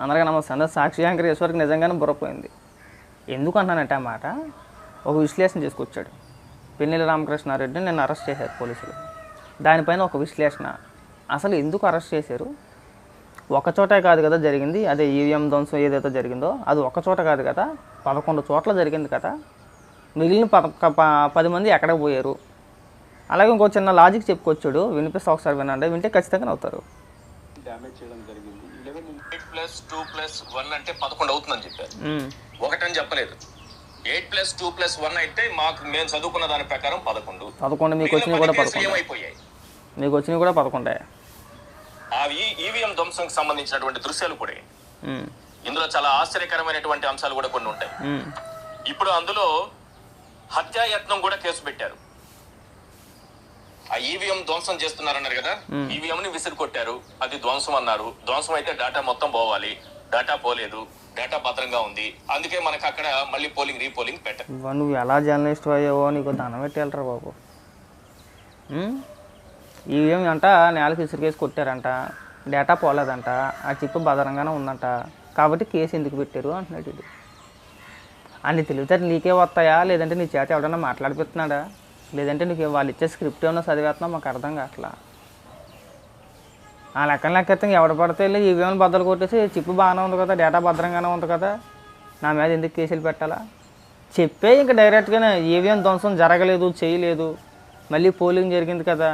అందరికీ నమస్తే. అందరూ సాక్షి యాంకర్ నిజంగానే బుర్రపోయింది ఎందుకు అన్నానంటే ఆ మాట? ఒక విశ్లేషణ చేసుకొచ్చాడు. పెన్నెల రామకృష్ణారెడ్డిని నేను అరెస్ట్ చేశారు పోలీసులు. దానిపైన ఒక విశ్లేషణ. అసలు ఎందుకు అరెస్ట్ చేశారు? ఒకచోటే కాదు కదా జరిగింది. అదే ఈవీఎం ధ్వంసం ఏదైతే జరిగిందో అది ఒక చోట కాదు కదా. పదకొండు చోట్ల జరిగింది కదా. మిగిలిన పద ప- పది మంది ఎక్కడికి పోయారు? అలాగే ఇంకో చిన్న లాజిక్ చెప్పుకొచ్చాడు. వినిపిస్తే ఒకసారి వినండి. వింటే ఖచ్చితంగా అవుతారు. డ్యామేజ్ చేయడం జరిగింది. ప్లస్ టూ ప్లస్ వన్ అంటే పదకొండు అవుతుందని చెప్పారు. ఒకటని చెప్పలేదు. Eight plus two plus one అయితే మాకు మేము చదువుకున్న దాని ప్రకారం పదకొండు. పదకొండు మీకు వచ్చినవి కూడా పదకొండే. ఏమైపోయాయి? మీకు వచ్చినవి కూడా పదకొండే. అవి ఈవీఎం ధ్వంసంకి సంబంధించినటువంటి దృశ్యాలు కూడా ఇందులో చాలా ఆశ్చర్యకరమైనటువంటి అంశాలు కూడా కొన్ని ఉంటాయి. ఇప్పుడు అందులో హత్యాయత్నం కూడా కేసు పెట్టారు. ఆ ఈవీఎం ధ్వంసం చేస్తున్నారన్నారు కదా? ఈవీఎం ని విసిరి కొట్టారు అది ధ్వంసం అన్నారు. ధ్వంసం అయితే డేటా మొత్తం పోవాలి. డేటా పోలేదు. డేటా భద్రంగా ఉంది. అందుకే మనకు అక్కడ మళ్ళీ పోలింగ్ రీపోలింగ్ పెట్టారు నువ్వు ఎలా జర్నలిస్ట్ అయ్యావో నీకు దండం పెట్టి వెళ్ళరా బాబు ఉమ్? ఇవేం అంట నేలకు ఇసురుకేసి కొట్టారంట. డేటా పోలేదంట. ఆ చిప్ భద్రంగానే ఉందంట. కాబట్టి కేసు ఎందుకు పెట్టారు అంటున్నాడు ఇది. అన్ని తెలివితే నీకే వస్తాయా? లేదంటే నీ చేత ఎవడన్నా మాట్లాడిపిస్తున్నాడా? లేదంటే నీకు వాళ్ళు ఇచ్చే స్క్రిప్ట్ ఏమన్నా చదివేస్తున్నా మాకు అర్థం కావట్లా. ఆ లెక్కన లెక్కెత్తం ఎవడ పడితే వెళ్ళి ఈవీఎం బద్దలు కొట్టేసి చిప్పు బాగానే ఉంది కదా డేటా భద్రంగానే ఉంది కదా నా మీద ఎందుకు కేసులు పెట్టాలా? చెప్పే ఇంకా డైరెక్ట్గానే ఈవీఎం ధ్వంసం జరగలేదు చేయలేదు మళ్ళీ పోలింగ్ జరిగింది కదా.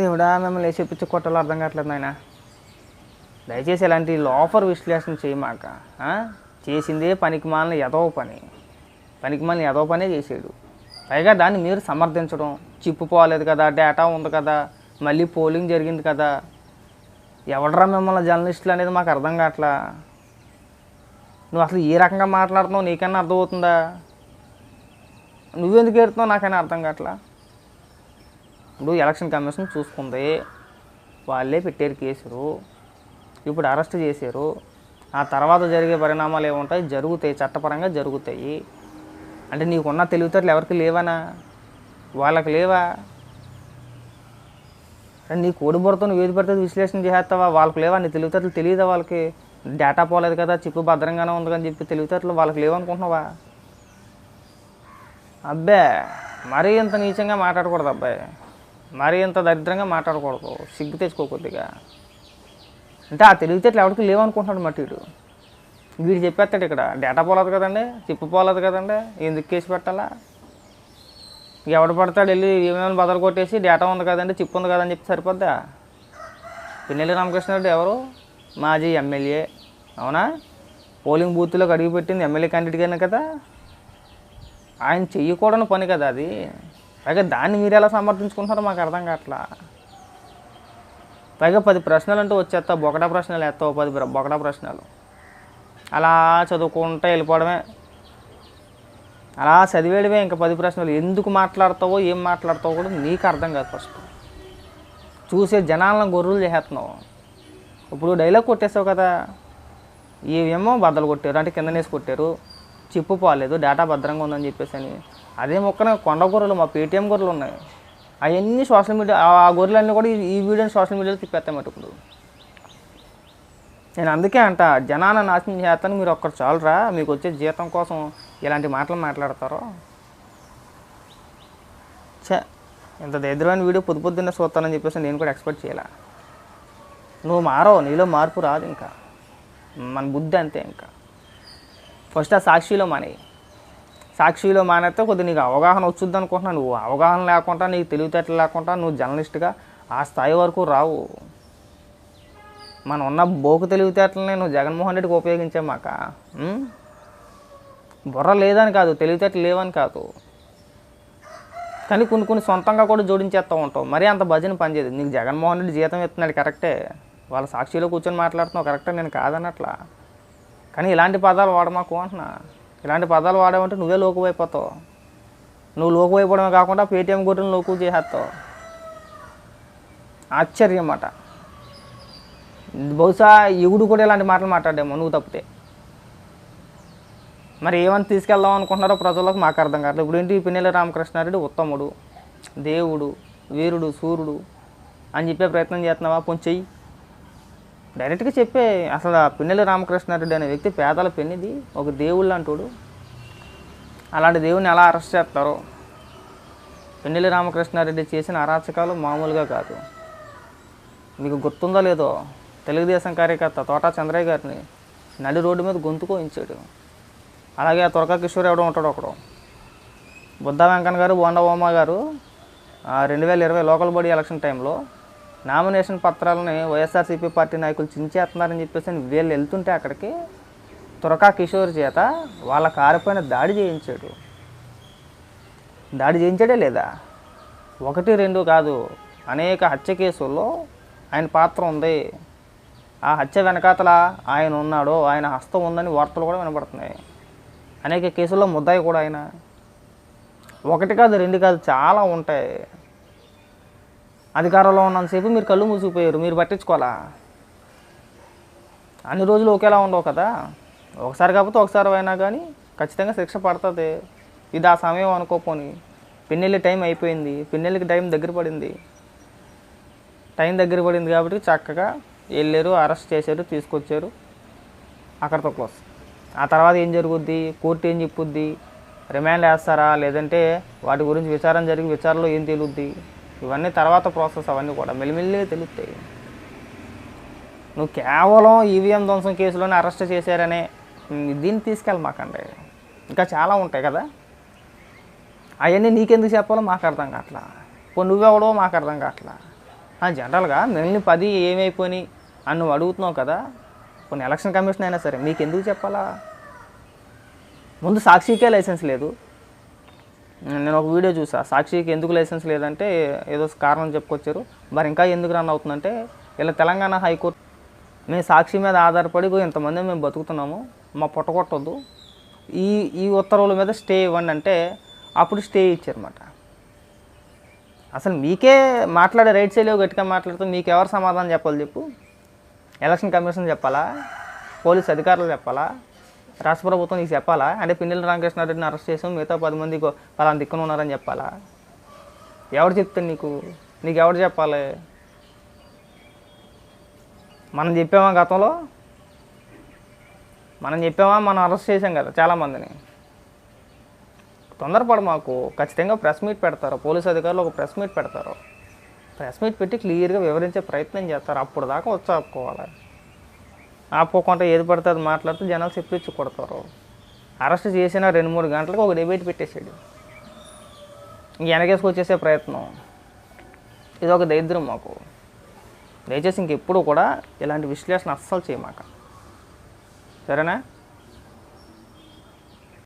దేవుడా మిమ్మల్ని చెప్పించి కొట్టాలో అర్థం కావట్లేదు నాయన. దయచేసి ఇలాంటి లోఫర్ విశ్లేషణ చేయమాక చేసిందే పనికి మాలిన ఎదవ పని. పనికి మాలిన ఏదో పనే చేసాడు. పైగా దాన్ని మీరు సమర్థించడం చిప్పు పోలేదు కదా డేటా ఉంది కదా మళ్ళీ పోలింగ్ జరిగింది కదా. ఎవడరా మిమ్మల్ని జర్నలిస్టులు అనేది మాకు అర్థం కావట్లా? నువ్వు అసలు ఏ రకంగా మాట్లాడుతున్నావు నీకన్నా అర్థమవుతుందా? నువ్వెందుకు ఏడుతున్నావు నాకైనా అర్థం కావట్లా? ఇప్పుడు ఎలక్షన్ కమిషన్ చూసుకుంది వాళ్ళే పెట్టారు కేసులు. ఇప్పుడు అరెస్ట్ చేశారు. ఆ తర్వాత జరిగే పరిణామాలు ఏముంటాయి? జరుగుతాయి చట్టపరంగా జరుగుతాయి. అంటే నీకున్న తెలివితేటలు ఎవరికి లేవనా? వాళ్ళకి లేవా? అంటే నీ కోడి బుర్రతో నువ్వు ఏది పడితే విశ్లేషణ చేసేస్తావా వాళ్ళకి లేవా? నీ తెలివితేటలు తెలియదా వాళ్ళకి? డేటా పోలేదు కదా చిప్పు భద్రంగానే ఉంది అని చెప్పి తెలివితేటలు వాళ్ళకి లేవనుకుంటున్నావా? అబ్బే మరీ ఇంత నీచంగా మాట్లాడకూడదు అబ్బాయి. మరీ ఇంత దరిద్రంగా మాట్లాడకూడదు. సిగ్గు తెచ్చుకోకొద్దిగా అంటే ఆ తెలివితేటలు ఎవరికి లేవనుకుంటున్నాడు మట్టి వీడు చెప్పేస్తాడు ఇక్కడ డేటా పోలేదు కదండి చిప్పు పోలేదు కదండి ఎందుకు కేసు పెట్టాలా? ఎవడు పడతాడు వెళ్ళి ఏమైనా బదలు కొట్టేసి డేటా ఉంది కదండి చిప్పు ఉంది కదని చెప్పి సరిపోద్దా? పిన్నెల్లి రామకృష్ణారెడ్డి ఎవరు? మాజీ ఎమ్మెల్యే అవునా? పోలింగ్ బూత్లోకి అడుగు పెట్టింది ఎమ్మెల్యే క్యాండిడేట్గానే కదా? ఆయన చెయ్యకూడని పని కదా అది. పైగా దాన్ని మీరు ఎలా సమర్థించుకుంటున్నారో మాకు అర్థం కావట్లా. పైగా పది ప్రశ్నలు అంటూ వచ్చేస్తావు బొకటా ప్రశ్నలు వేస్తావు పది బొకటా ప్రశ్నలు. అలా చదువుకుంటూ వెళ్ళిపోవడమే. అలా చదివేయడమే ఇంకా పది ప్రశ్నలు. ఎందుకు మాట్లాడతావో ఏం మాట్లాడతావో కూడా నీకు అర్థం కాదు ఫస్ట్. చూసే జనాలను గొర్రెలు చేసేస్తున్నావు ఇప్పుడు డైలాగ్ కొట్టేసావు కదా. ఏమేమో బద్దలు కొట్టారు అంటే కింద నేసి కొట్టారు. చిప్పు పోలేదు డేటా భద్రంగా ఉందని చెప్పేసి అని. అదే మొక్కన కొండ గొర్రెలు మా పేటీఎం గొర్రెలు ఉన్నాయి. అవన్నీ సోషల్ మీడియా ఆ గొర్రెలన్నీ కూడా ఈ- వీడియోని సోషల్ మీడియాలో తిప్పేస్తాయి ఇప్పుడు నేను అందుకే అంట జనాన్ని నాశనం చేస్తాను మీరు ఒక్కరు చాలురా మీకు వచ్చే జీతం కోసం ఇలాంటి మాటలు మాట్లాడతారో. ఛే ఇంత దరిద్రమైన వీడియో పొద్దు పొద్దున్నే చూస్తానని చెప్పేసి నేను కూడా ఎక్స్పెక్ట్ చేయాల. నువ్వు మారవు నీలో మార్పు రాదు ఇంకా. మన బుద్ధి అంతే ఇంకా. ఫస్ట్ ఆ సాక్షిలో మానేయి సాక్షిలో మానేస్తే కొద్దిగా నీకు అవగాహన వచ్చుద్ది అనుకుంటున్నాను నువ్వు అవగాహన లేకుండా నీకు తెలివితేటలు లేకుండా నువ్వు జర్నలిస్ట్గా ఆ స్థాయి వరకు రావు. మనం ఉన్న బోకు తెలివితేటలని నువ్వు జగన్మోహన్ రెడ్డికి ఉపయోగించామాక? ఉం? బుర్ర లేదని కాదు తెలివితేటలు లేవని కాదు. కానీ కొన్ని కొన్ని సొంతంగా కూడా జోడించేస్తూ ఉంటావు. మరీ అంత భజన పనిచేయదు. నీకు జగన్మోహన్ రెడ్డి జీతం ఇస్తున్నాడు కరెక్టే. వాళ్ళ సాక్షిలో కూర్చొని మాట్లాడుతున్నావు కరెక్టే నేను కాదన్నట్లా. కానీ ఇలాంటి పదాలు వాడమాకు అంటున్నా. ఇలాంటి పదాలు వాడామంటే నువ్వే లోకు అయిపోతావు నువ్వు లోకు అయిపోవడమే కాకుండా పేటీఎం గుర్రెలు లోకు చేసేస్తావు. ఆశ్చర్యం అన్నమాట బహుశా ఎగుడు కూడా ఇలాంటి మాటలు మాట్లాడేమో నువ్వు తప్పితే. మరి ఏమని తీసుకెళ్దాం అనుకుంటున్నారో ప్రజలకు మాకు అర్థం కావట్లేదు. ఇప్పుడు ఏంటి? పిన్నెల రామకృష్ణారెడ్డి ఉత్తముడు దేవుడు వీరుడు సూర్యుడు అని చెప్పే ప్రయత్నం చేస్తున్నావా? పొంచెయ్యి డైరెక్ట్గా చెప్పే అసలు ఆ పిన్నెల రామకృష్ణారెడ్డి అనే వ్యక్తి పేదల పెన్నిది ఒక దేవుళ్ళు అంటాడు అలాంటి దేవుని ఎలా అరెస్ట్ చేస్తారో? పిన్నెల రామకృష్ణారెడ్డి చేసిన అరాచకాలు మామూలుగా కాదు. మీకు గుర్తుందో లేదో తెలుగుదేశం కార్యకర్త తోటా చంద్రయ్య గారిని నడి రోడ్డు మీద గొంతు కోయించాడు. అలాగే ఆ తురక కిషోర్ ఎవడో ఉంటాడు ఒకడు. బుద్ధ వెంకన్న గారు బోండా ఓమా గారు రెండు వేల ఇరవై లోకల్ బాడీ ఎలక్షన్ టైంలో నామినేషన్ పత్రాలని వైఎస్ఆర్సీపీ పార్టీ నాయకులు చించేస్తున్నారని చెప్పేసి వీళ్ళు వెళ్తుంటే అక్కడికి తురకా కిషోర్ చేత వాళ్ళ కారుపైన దాడి చేయించాడు. దాడి చేయించాడే లేదా? ఒకటి రెండు కాదు. అనేక హత్య కేసుల్లో ఆయన పాత్ర ఉంది. ఆ హత్య వెనకాతల ఆయన ఉన్నాడు ఆయన హస్తం ఉందని వార్తలు కూడా వినపడుతున్నాయి అనేక కేసుల్లో ముద్దాయి కూడా ఆయన. ఒకటి కాదు రెండు కాదు చాలా ఉంటాయి. అధికారంలో ఉన్నంతసేపు మీరు కళ్ళు మూసిపోయారు మీరు పట్టించుకోవాలా? అన్ని రోజులు ఒకేలా ఉండవు కదా? ఒకసారి కాకపోతే ఒకసారి అయినా కానీ ఖచ్చితంగా శిక్ష పడుతుంది. ఇది ఆ సమయం అనుకోపోని. పిన్నెల్లి టైం అయిపోయింది. పిన్నెల్లికి టైం దగ్గర పడింది. టైం దగ్గర పడింది కాబట్టి చక్కగా వెళ్ళారు అరెస్ట్ చేశారు తీసుకొచ్చారు. అక్కడతో క్లోజ్. ఆ తర్వాత ఏం జరుగుద్ది? కోర్టు ఏం చెప్పుద్ది? రిమాండ్ వేస్తారా? లేదంటే వాటి గురించి విచారణ జరిగి విచారణలో ఏం తెలుద్ది? ఇవన్నీ తర్వాత ప్రాసెస్ అవన్నీ కూడా మెల్లిమెల్లిగా తెలుస్తాయి నువ్వు కేవలం ఈవీఎం ధ్వంసం కేసులోనే అరెస్ట్ చేశారనే దీన్ని తీసుకెళ్ళమాకండి ఇంకా చాలా ఉంటాయి కదా. అవన్నీ నీకెందుకు చెప్పాలో మాకు అర్థం కావట్లా. ఇప్పుడు నువ్వెవడో మాకు అర్థం కావట్లా. జనరల్గా మిగిలిన పది ఏమైపోయినాయి అని నువ్వు అడుగుతున్నావు కదా కొన్ని ఎలక్షన్ కమిషన్ అయినా సరే మీకు ఎందుకు చెప్పాలా? ముందు సాక్షికే లైసెన్స్ లేదు. నేను ఒక వీడియో చూసా సాక్షికి ఎందుకు లైసెన్స్ లేదంటే ఏదో కారణం చెప్పుకొచ్చారు. మరి ఇంకా ఎందుకు రన్ అవుతుందంటే ఇలా తెలంగాణ హైకోర్టు మేము సాక్షి మీద ఆధారపడి ఇంతమంది మేము బతుకుతున్నాము మా పొట్ట కొట్టొద్దు. ఈ ఈ ఉత్తర్వుల మీద స్టే ఇవ్వండి అంటే అప్పుడు స్టే ఇచ్చారన్నమాట అసలు మీకే మాట్లాడే రైట్స్ లేవు గట్టిగా మాట్లాడుతూ మీకు ఎవరు సమాధానం చెప్పాలి చెప్పు. ఎలక్షన్ కమిషన్ చెప్పాలా? పోలీస్ అధికారులు చెప్పాలా? రాష్ట్ర ప్రభుత్వం నీకు చెప్పాలా? అంటే పిన్నెల రామకృష్ణారెడ్డిని అరెస్ట్ చేసాం మిగతా పది మంది ఇంకో పలానా దిక్కున ఉన్నారని చెప్పాలా? ఎవరు చెప్తాడు నీకు? నీకు ఎవరు చెప్పాలి? మనం చెప్పామా గతంలో? మనం చెప్పామా? మనం అరెస్ట్ చేసాం కదా చాలామందిని. తొందరపడు మాకు. ఖచ్చితంగా ప్రెస్ మీట్ పెడతారు. పోలీస్ అధికారులు ఒక ప్రెస్ మీట్ పెడతారు. ప్రెస్ మీట్ పెట్టి క్లియర్గా వివరించే ప్రయత్నం చేస్తారు. అప్పుడు దాకా వచ్చి ఆపుకోవాలి ఆపుకోకుండా ఏది పడితే అది మాట్లాడితే జనాలు చెప్పించి కొడతారు. అరెస్ట్ చేసిన రెండు మూడు గంటలకు ఒక డిబేట్ పెట్టేసాడు ఇంక వెనకేసుకొచ్చేసే ప్రయత్నం. ఇది ఒక దరిద్రం మాకు. దయచేసి ఇంకెప్పుడు కూడా ఇలాంటి విశ్లేషణ అస్సలు చేయమాక. సరేనా?